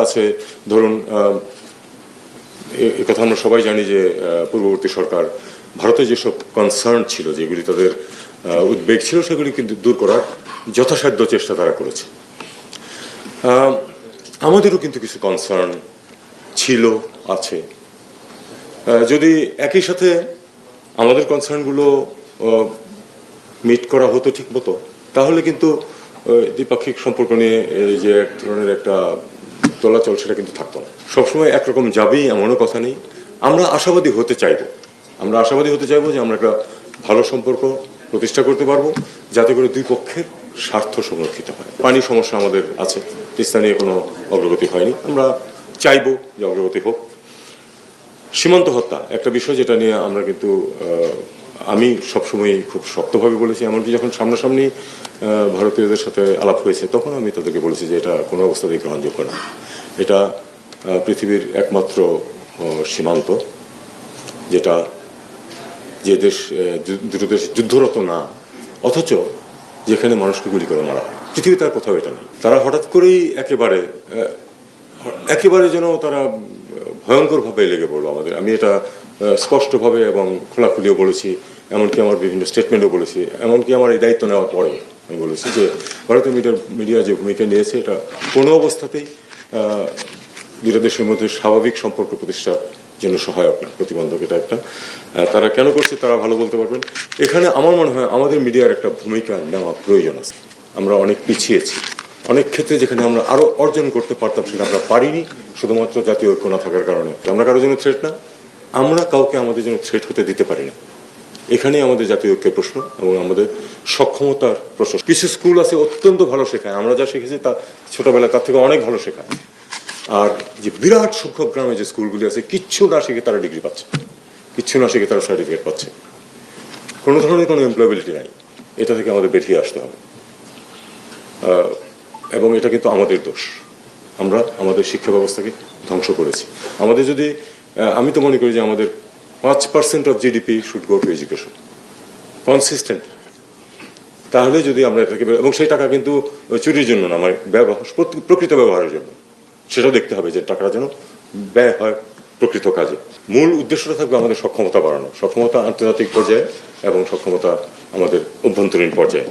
আছে ধরুন আহ, এ- এ কথা আমরা সবাই জানি যে পূর্ববর্তী সরকার ভারতে যেসব কনসার্ন ছিল যেগুলি তাদের উদ্বেগ ছিল সেগুলি কিন্তু দূর করার যথাসাধ্য চেষ্টা তারা করেছে। আমাদেরও কিন্তু কিছু কনসার্ন ছিল আছে। যদি একই সাথে আমাদের কনসার্নগুলো মিট করা হতো ঠিক মতো তাহলে কিন্তু দ্বিপাক্ষিক সম্পর্ক নিয়ে যে এক ধরনের একটা তোলাচল সেটা কিন্তু থাকতো না। সবসময় একরকম যাবেই, এমনও কথা নেই। আমরা আশাবাদী হতে চাইব। আমরা আশাবাদী হতে চাইব যে আমরা একটা ভালো সম্পর্ক প্রতিষ্ঠা করতে পারব, যাতে করে দুই পক্ষের স্বার্থ সংরক্ষিত হয়। পানি সমস্যা আমাদের আছে, তিস্তা নিয়ে কোনো অগ্রগতি হয়নি। আমরা চাইব যে অগ্রগতি হোক। সীমান্ত হত্যা একটা বিষয় যেটা নিয়ে আমরা কিন্তু আমি সবসময় খুব শক্তভাবে বলেছি, এমনকি যখন সামনাসামনি ভারতীয়দের সাথে আলাপ হয়েছে, তখন আমি তাদেরকে বলেছি যে এটা কোনো অবস্থাতেই গ্রহণযোগ্য না। এটা পৃথিবীর একমাত্র সীমান্ত, যেটা যে দেশ দুটো দেশ যুদ্ধরত না, অথচ যেখানে মানুষকে গুলি করে মারা হয়। পৃথিবীতে আর কোথাও এটা নেই। তারা হঠাৎ করেই একেবারে একেবারে যেন তারা ভয়ঙ্করভাবে লেগে পড়ল আমাদের। আমি এটা স্পষ্টভাবে এবং খোলাখুলিও বলেছি, এমনকি আমার বিভিন্ন স্টেটমেন্টও বলেছি, এমনকি আমার এই দায়িত্ব নেওয়ার পরে আমি বলেছি যে ভারতীয় মিডিয়ার মিডিয়া যে ভূমিকা নিয়েছে, এটা কোনো অবস্থাতেই দুটো দেশের মধ্যে স্বাভাবিক সম্পর্ক প্রতিষ্ঠার জন্য সহায়ক না, প্রতিবন্ধক এটা একটা। তারা কেন করছে তারা ভালো বলতে পারবেন। এখানে আমার মনে হয় আমাদের মিডিয়ার একটা ভূমিকা নেওয়া প্রয়োজন আছে। আমরা অনেক পিছিয়েছি অনেক ক্ষেত্রে যেখানে আমরা আরও অর্জন করতে পারতাম সেটা আমরা পারিনি, শুধুমাত্র জাতীয় ঐক্য না থাকার কারণে। আমরা কারোর জন্য থ্রেট না। আমরা কাউকে আমাদের জন্য থ্রেট হতে দিতে পারি না। এখানেই আমাদের জাতীয় ঐক্যের প্রশ্ন এবং আমাদের সক্ষমতার প্রশ্ন। কিছু স্কুল আছে অত্যন্ত ভালো শেখায়। আমরা যা শিখেছি তা ছোটবেলায় তার থেকে অনেক ভালো শেখায়। আর যে বিরাট সংখ্যক গ্রামে যে স্কুলগুলি আছে, কিচ্ছু না শিখে তারা ডিগ্রি পাচ্ছে। কিচ্ছু না শিখে তারা সার্টিফিকেট পাচ্ছে। কোনো ধরনের কোনো এমপ্লয়াবিলিটি নাই। এটা থেকে আমাদের বেরিয়ে আসতে হবে। এবং এটা কিন্তু আমাদের দোষ। আমরা আমাদের শিক্ষা ব্যবস্থাকে ধ্বংস করেছি। আমাদের যদি আমি তো মনে করি যে আমাদের পাঁচ percent of GDP should go to education consistent তাহলে যদি আমরা এটাকে এবং সেই টাকা কিন্তু চুরির জন্য না আমার ব্যবহার প্রকৃত ব্যবহারের জন্য। সেটাও দেখতে হবে যে টাকাটা যেন ব্যয় হয় প্রকৃত কাজে। মূল উদ্দেশ্যটা থাকবে আমাদের সক্ষমতা বাড়ানো, সক্ষমতা আন্তর্জাতিক পর্যায়ে এবং সক্ষমতা আমাদের অভ্যন্তরীণ পর্যায়ে।